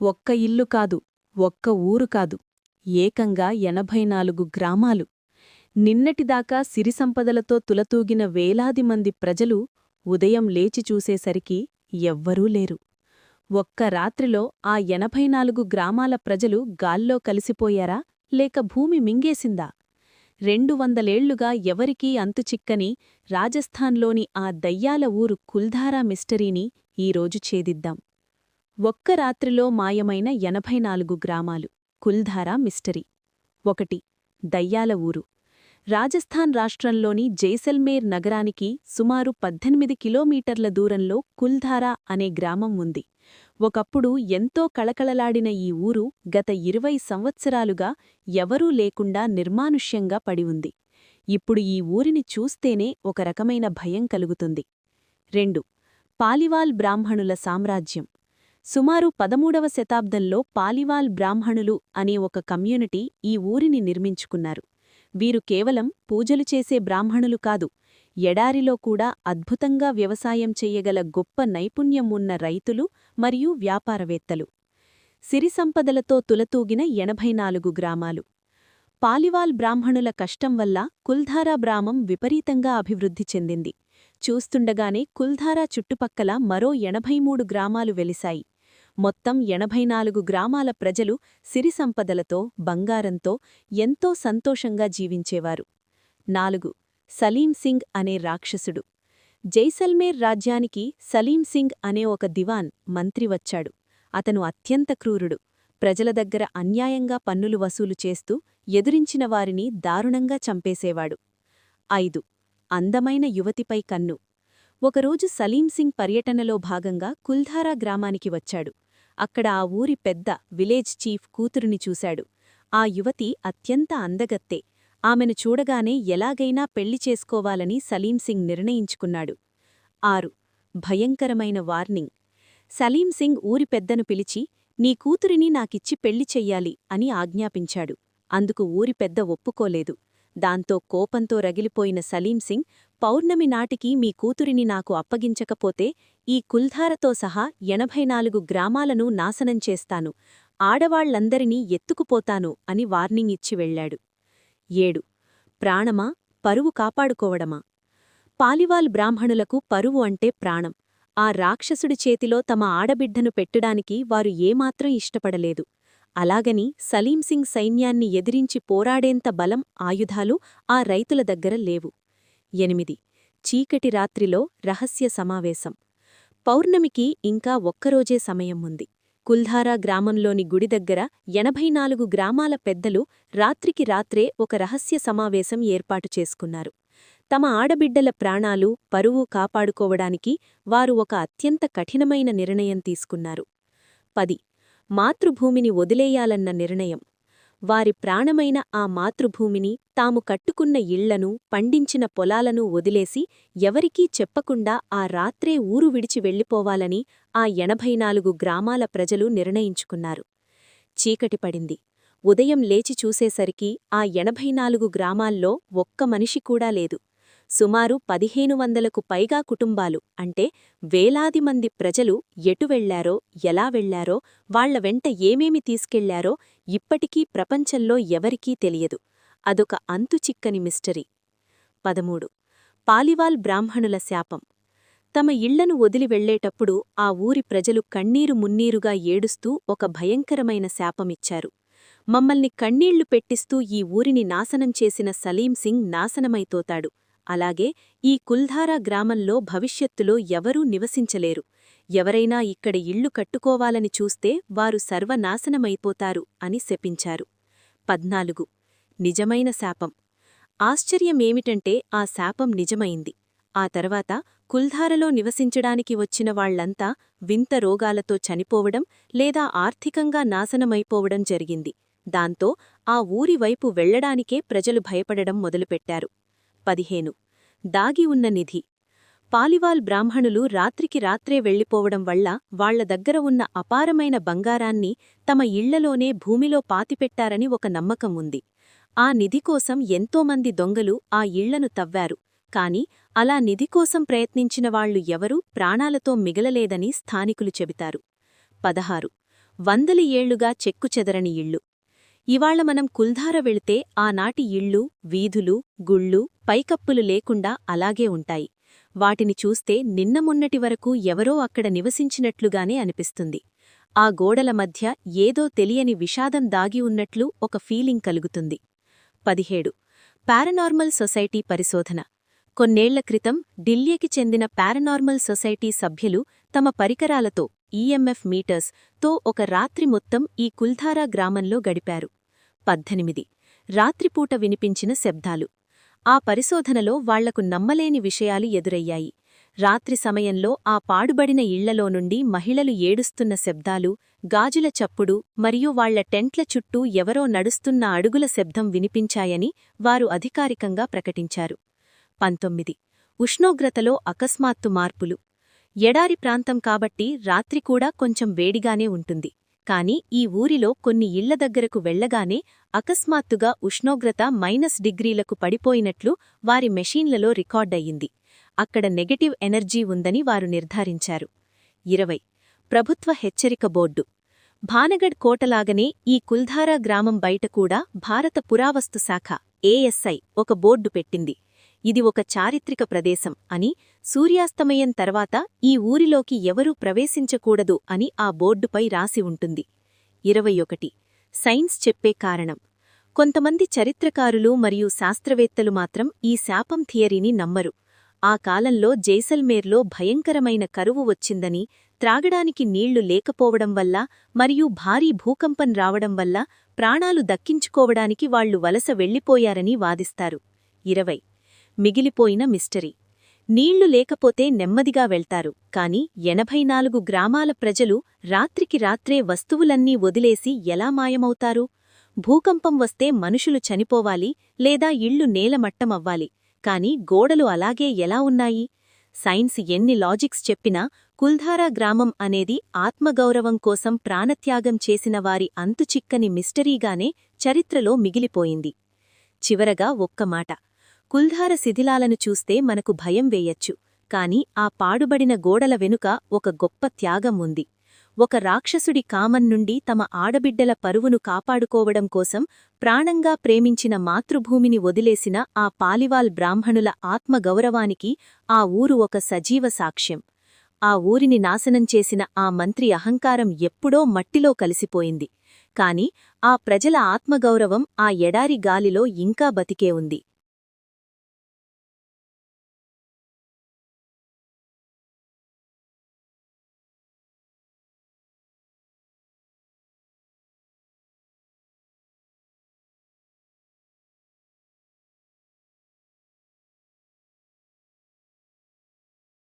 ఒక్క ఇల్లు కాదు ఒక్క ఊరు కాదు ఏకంగా ఎనభై నాలుగు గ్రామాలు. నిన్నటిదాకా సిరిసంపదలతో తులతూగిన వేలాది మంది ప్రజలు ఉదయం లేచి చూసేసరికి ఎవ్వరూ లేరు. ఒక్క రాత్రిలో ఆ ఎనభై నాలుగు గ్రామాల ప్రజలు గాల్లో కలిసిపోయారా లేక భూమి మింగేసిందా? రెండు వందలేళ్ళుగా ఎవరికీ అంతుచిక్కని రాజస్థాన్లోని ఆ దయ్యాల ఊరు కుల్ధారా మిస్టరీని ఈరోజు ఛేదిద్దాం. ఒక్క రాత్రిలో మాయమైన ఎనభై నాలుగు గ్రామాలు. కుల్ధారా మిస్టరీ. ఒకటి. దయ్యాల ఊరు. రాజస్థాన్ రాష్ట్రంలోని జైసల్మేర్ నగరానికి సుమారు పద్దెనిమిది కిలోమీటర్ల దూరంలో కుల్ధారా అనే గ్రామం ఉంది. ఒకప్పుడు ఎంతో కళకళలాడిన ఈ ఊరు గత ఇరవై సంవత్సరాలుగా ఎవరూ లేకుండా నిర్మానుష్యంగా పడి ఉంది. ఇప్పుడు ఈ ఊరిని చూస్తేనే ఒక రకమైన భయం కలుగుతుంది. రెండు. పాలివాల్ బ్రాహ్మణుల సామ్రాజ్యం. సుమారు పదమూడవ శతాబ్దంలో పాలివాల్ బ్రాహ్మణులు అనే ఒక కమ్యూనిటీ ఈ ఊరిని నిర్మించుకున్నారు. వీరు కేవలం పూజలు చేసే బ్రాహ్మణులు కాదు ఎడారిలో కూడా అద్భుతంగా వ్యవసాయం చెయ్యగల గొప్ప నైపుణ్యం ఉన్న రైతులు మరియు వ్యాపారవేత్తలు. సిరిసంపదలతో తులతూగిన ఎనభై నాలుగు గ్రామాలు. పాలివాల్ బ్రాహ్మణుల కష్టం వల్ల కుల్ధారా బ్రామం విపరీతంగా అభివృద్ధి చెందింది. చూస్తుండగానే కుల్ధారా చుట్టుపక్కల మరో ఎనభై మూడు గ్రామాలు వెలిశాయి. మొత్తం ఎనభై నాలుగు గ్రామాల ప్రజలు సిరిసంపదలతో బంగారంతో ఎంతో సంతోషంగా జీవించేవారు. నాలుగు సలీం సింగ్ అనే రాక్షసుడు. జైసల్మేర్ రాజ్యానికి సలీం సింగ్ అనే ఒక దివాన్ మంత్రి వచ్చాడు. అతను అత్యంత క్రూరుడు. ప్రజల దగ్గర అన్యాయంగా పన్నులు వసూలు చేస్తూ ఎదురించిన వారిని దారుణంగా చంపేసేవాడు. ఐదు అందమైన యువతిపై కన్ను. ఒకరోజు సలీం సింగ్ పర్యటనలో భాగంగా కుల్ధారా గ్రామానికి వచ్చాడు. అక్కడ ఆ ఊరి పెద్ద విలేజ్ చీఫ్ కూతురుని చూశాడు. ఆ యువతి అత్యంత అందగత్తే. ఆమెను చూడగానే ఎలాగైనా పెళ్ళి చేసుకోవాలని సలీంసింగ్ నిర్ణయించుకున్నాడు. ఆరు. భయంకరమైన వార్నింగ్. సలీంసింగ్ ఊరి పెద్దను పిలిచి నీ కూతురిని నాకిచ్చి పెళ్ళి చెయ్యాలి అని ఆజ్ఞాపించాడు. అందుకు ఊరి పెద్ద ఒప్పుకోలేదు. దాంతో కోపంతో రగిలిపోయిన సలీంసింగ్ పౌర్ణమి నాటికి మీ కూతురిని నాకు అప్పగించకపోతే ఈ కుల్ధారతో సహా ఎనభై నాలుగు గ్రామాలను నాశనం చేస్తాను. ఆడవాళ్ళందరినీ ఎత్తుకుపోతాను అని వార్నింగ్ ఇచ్చి వెళ్ళాడు ఏడు. ప్రాణమా? పరువు కాపాడుకోవడమా? పాలివాల్ బ్రాహ్మణులకు పరువు అంటే ప్రాణం. ఆ రాక్షసుడి చేతిలో తమ ఆడబిడ్డను పెట్టడానికి వారు ఏమాత్రం ఇష్టపడలేదు. అలాగని సలీంసింగ్ సైన్యాన్ని ఎదిరించి పోరాడేంత బలం ఆయుధాలు ఆ రైతుల దగ్గర లేవు. ఎనిమిది. చీకటి రాత్రిలో రహస్య సమావేశం. పౌర్ణమికి ఇంకా ఒక్కరోజే సమయం ఉంది. కుల్ధారా గ్రామంలోని గుడి దగ్గర ఎనభై నాలుగు గ్రామాల పెద్దలు రాత్రికి రాత్రే ఒక రహస్య సమావేశం ఏర్పాటు చేసుకున్నారు. తమ ఆడబిడ్డల ప్రాణాలు పరువు కాపాడుకోవడానికి వారు ఒక అత్యంత కఠినమైన నిర్ణయం తీసుకున్నారు. పది. మాతృభూమిని వదిలేయాలన్న నిర్ణయం. వారి ప్రాణమైన ఆ మాతృభూమిని తాము కట్టుకున్న ఇళ్ళను పండించిన పొలాలను వదిలేసి ఎవరికీ చెప్పకుండా ఆ రాత్రే ఊరు విడిచి వెళ్ళిపోవాలని ఆ ఎనభై నాలుగు గ్రామాల ప్రజలు నిర్ణయించుకున్నారు. చీకటి పడింది. ఉదయం లేచి చూసేసరికి ఆ ఎనభై నాలుగు గ్రామాల్లో ఒక్క మనిషి కూడా లేదు. సుమారు పదిహేను వందలకు పైగా కుటుంబాలు. అంటే వేలాది మంది ప్రజలు ఎటు వెళ్ళారో ఎలా వెళ్ళారో వాళ్ళ వెంట ఏమేమి తీసుకెళ్ళారో ఇప్పటికీ ప్రపంచంలో ఎవరికీ తెలియదు. అదొక అంతుచిక్కని మిస్టరీ. పదమూడు. పాలివాల్ బ్రాహ్మణుల శాపం. తమ ఇళ్ళను వదిలి వెళ్ళేటప్పుడు ఆ ఊరి ప్రజలు కన్నీరు మున్నీరుగా ఏడుస్తూ ఒక భయంకరమైన శాపమిచ్చారు మమ్మల్ని కన్నీళ్ళు పెట్టిస్తూ ఈ ఊరిని నాశనం చేసిన సలీం సింగ్ నాశనమైతోతాడు. అలాగే ఈ కుల్ధారా గ్రామంలో భవిష్యత్తులో ఎవరూ నివసించలేరు. ఎవరైనా ఇక్కడ ఇళ్ళు కట్టుకోవాలని చూస్తే వారు సర్వనాశనమైపోతారు అని శపించారు. పద్నాలుగు. నిజమైన శాపం. ఆశ్చర్యమేమిటంటే ఆ శాపం నిజమైంది. ఆ తర్వాత కుల్ధారలో నివసించడానికి వచ్చిన వాళ్ళంతా వింత రోగాలతో చనిపోవడం లేదా ఆర్థికంగా నాశనమైపోవడం జరిగింది. దాంతో ఆ ఊరివైపు వెళ్ళడానికే ప్రజలు భయపడడం మొదలుపెట్టారు. పదిహేను. దాగి ఉన్న నిధి. పాలివాల్ బ్రాహ్మణులు రాత్రికి రాత్రే వెళ్ళిపోవడం వల్ల వాళ్ళ దగ్గర ఉన్న అపారమైన బంగారాన్ని తమ ఇళ్ళలోనే భూమిలో పాతిపెట్టారని ఒక నమ్మకం ఉంది. ఆ నిధికోసం ఎంతోమంది దొంగలు ఆ ఇళ్ళను తవ్వారు. కాని అలా నిధికోసం ప్రయత్నించిన వాళ్ళు ఎవరూ ప్రాణాలతో మిగలలేదని స్థానికులు చెబుతారు. పదహారు. వందల ఏళ్ళుగా చెక్కుచెదరని ఇళ్ళు. ఇవాళ మనం కుల్ధార వెళితే ఆనాటి ఇళ్ళు వీధులు గుళ్ళు పైకప్పులు లేకుండా అలాగే ఉంటాయి. వాటిని చూస్తే నిన్న మొన్నటి వరకు ఎవరో అక్కడ నివసించినట్లుగానే అనిపిస్తుంది. ఆ గోడల మధ్య ఏదో తెలియని విషాదం దాగి ఉన్నట్లు ఒక ఫీలింగ్ కలుగుతుంది. పదిహేడు. పారనార్మల్ సొసైటీ పరిశోధన. కొన్నేళ్ళ క్రితం ఢిల్లీకి చెందిన పారనార్మల్ సొసైటీ సభ్యులు తమ పరికరాలతో ఈఎంఎఫ్ మీటర్స్తో ఒక రాత్రి మొత్తం ఈ కుల్ధారా గ్రామంలో గడిపారు. పద్దెనిమిది. రాత్రిపూట వినిపించిన శబ్దాలు. ఆ పరిశోధనలో వాళ్ళకు నమ్మలేని విషయాలు ఎదురయ్యాయి. రాత్రి సమయంలో ఆ పాడుబడిన ఇళ్ళలో నుండి మహిళలు ఏడుస్తున్న శబ్దాలు గాజుల చప్పుడు మరియు వాళ్ళ టెంట్ల చుట్టూ ఎవరో నడుస్తున్న అడుగుల శబ్దం వినిపించాయని వారు అధికారికంగా ప్రకటించారు. పంతొమ్మిది. ఉష్ణోగ్రతలో అకస్మాత్తు మార్పులు. ఎడారి ప్రాంతం కాబట్టి రాత్రి కూడా కొంచెం వేడిగానే ఉంటుంది. కాని ఈ ఊరిలో కొన్ని ఇళ్ళ దగ్గరకు వెళ్ళగానే అకస్మాత్తుగా ఉష్ణోగ్రత మైనస్ డిగ్రీలకు పడిపోయినట్లు వారి మెషీన్లలో రికార్డయ్యింది. అక్కడ నెగటివ్ ఎనర్జీ ఉందని వారు నిర్ధారించారు. ఇరవై. ప్రభుత్వ హెచ్చరిక బోర్డు. భానగఢ్ కోటలాగనే ఈ కుల్ధారా గ్రామం బయట కూడా భారత పురావస్తు శాఖ ఏఎస్ఐ ఒక బోర్డు పెట్టింది. ఇది ఒక చారిత్రక ప్రదేశం అని సూర్యాస్తమయం తర్వాత ఈ ఊరిలోకి ఎవరూ ప్రవేశించకూడదు అని ఆ బోర్డుపై రాసి ఉంటుంది. ఇరవై ఒకటి. సైన్స్ చెప్పే కారణం. కొంతమంది చరిత్రకారులు మరియు శాస్త్రవేత్తలు మాత్రం ఈ శాపం థియరీని నమ్మరు. ఆ కాలంలో జైసల్మేర్లో భయంకరమైన కరువు వచ్చిందని త్రాగడానికి నీళ్ళు లేకపోవడం వల్ల మరియు భారీ భూకంపం రావడం వల్ల ప్రాణాలు దక్కించుకోవడానికి వాళ్ళు వలస వెళ్ళిపోయారని వాదిస్తారు. ఇరవై. మిగిలిపోయిన మిస్టరీ. నీళ్ళు లేకపోతే నెమ్మదిగా వెళ్తారు కాని ఎనభై నాలుగు గ్రామాల ప్రజలు రాత్రికి రాత్రే వస్తువులన్నీ వదిలేసి ఎలా మాయమవుతారు? భూకంపం వస్తే మనుషులు చనిపోవాలి లేదా ఇళ్ళు నేలమట్టమవ్వాలి కాని గోడలు అలాగే ఎలా ఉన్నాయి? సైన్స్ ఎన్ని లాజిక్స్ చెప్పినా కుల్ధారా గ్రామం అనేది ఆత్మగౌరవం కోసం ప్రాణత్యాగం చేసిన వారి అంతుచిక్కని మిస్టరీగానే చరిత్రలో మిగిలిపోయింది. చివరగా ఒక్క మాట. కుల్ధార శిథిలాలను చూస్తే మనకు భయం వేయచ్చు. కాని ఆ పాడుబడిన గోడల వెనుక ఒక గొప్ప త్యాగం ఉంది. ఒక రాక్షసుడి కామన్ నుండి తమ ఆడబిడ్డల పరువును కాపాడుకోవడం కోసం ప్రాణంగా ప్రేమించిన మాతృభూమిని వదిలేసిన ఆ పాలివాల్ బ్రాహ్మణుల ఆత్మగౌరవానికి ఆ ఊరు ఒక సజీవ సాక్ష్యం. ఆ ఊరిని నాశనం చేసిన ఆ మంత్రి అహంకారం ఎప్పుడో మట్టిలో కలిసిపోయింది. కాని ఆ ప్రజల ఆత్మగౌరవం ఆ ఎడారి గాలిలో ఇంకా బతికే ఉంది.